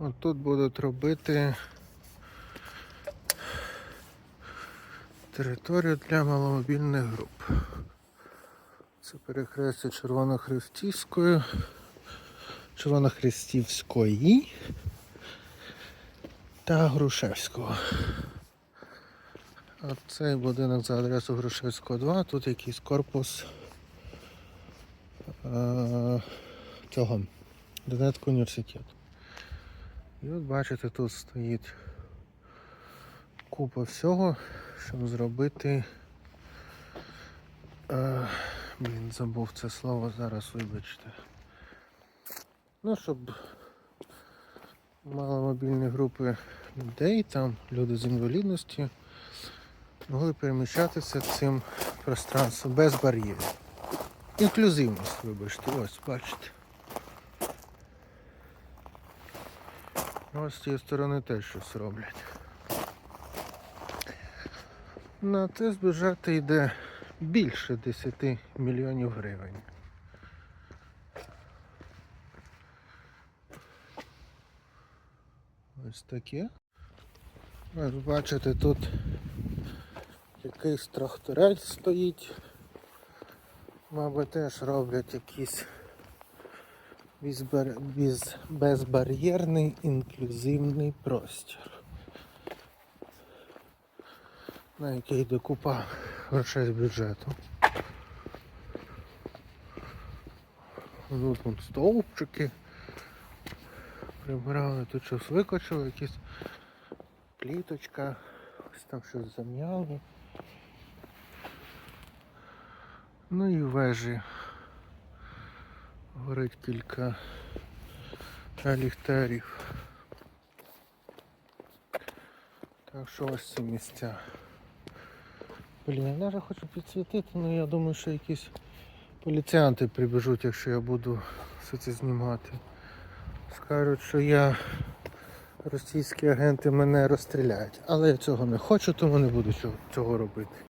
Тут будуть робити територію для маломобільних груп. Це перехрестя Червонохрестівської, Червонохрестівської та Грушевського. А цей будинок за адресою Грушевського 2, тут якийсь корпус е, цього Донецького університету. І от бачите, тут стоїть купа всього, щоб зробити. Е, блін, забув це слово зараз, вибачте. Ну, щоб маломобільні групи людей, там люди з інвалідністю могли переміщатися цим пространством без бар'єрів. Інклюзивність, вибачте, ось бачите. Ось з цієї сторони теж щось роблять. На це з бюджету йде більше 10 мільйонів гривень. Ось таке. Ось бачите, тут якийсь тракторець стоїть. Мабуть, теж роблять без- безбар'єрний інклюзивний простір. На який йде купа грошей з бюджету. Тут вон стовпчики прибрали, тут щось викочили, якісь пліточка, ось там щось зам'яло. Ну і вежі. Горить кілька ліхтарів. Так що ось ці місця. Блін, я навіть хочу підсвітити, але я думаю, що якісь поліціянти прибіжуть, якщо я буду все це знімати. Скажуть, що я російські агенти мене розстріляють. Але я цього не хочу, тому не буду цього- робити.